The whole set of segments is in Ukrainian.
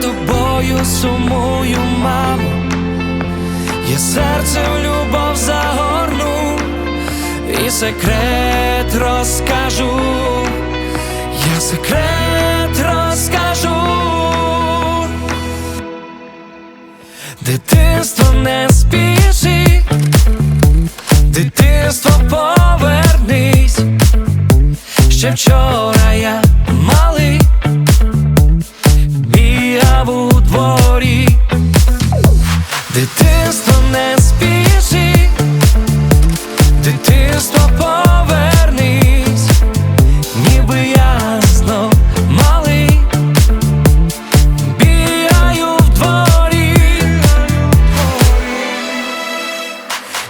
тобою сумую, мамо, я серце в любов загорну і секрет розкажу, я секрет розкажу. Дитинство не спіши, дитинство повернись. Ще вчора дитинство не спіши, дитинство повернись, ніби я знов малий, бігаю в дворі.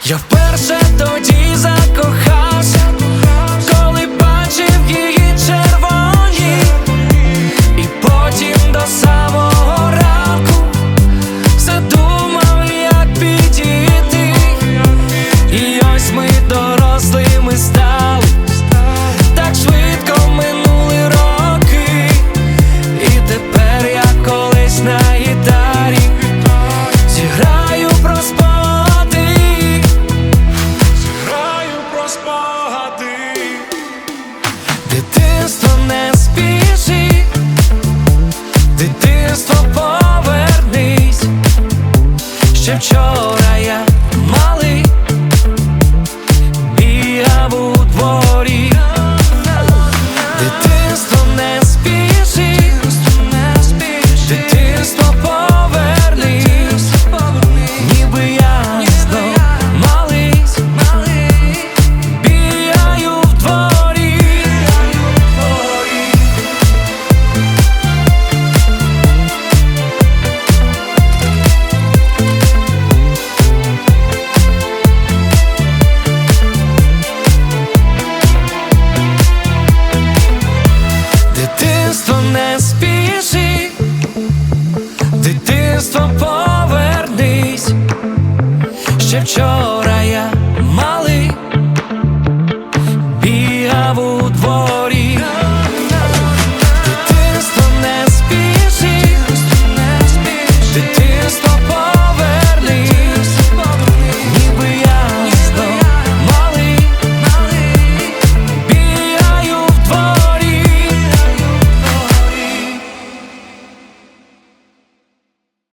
Я вперше тоді закохався, Ще Ще вчора я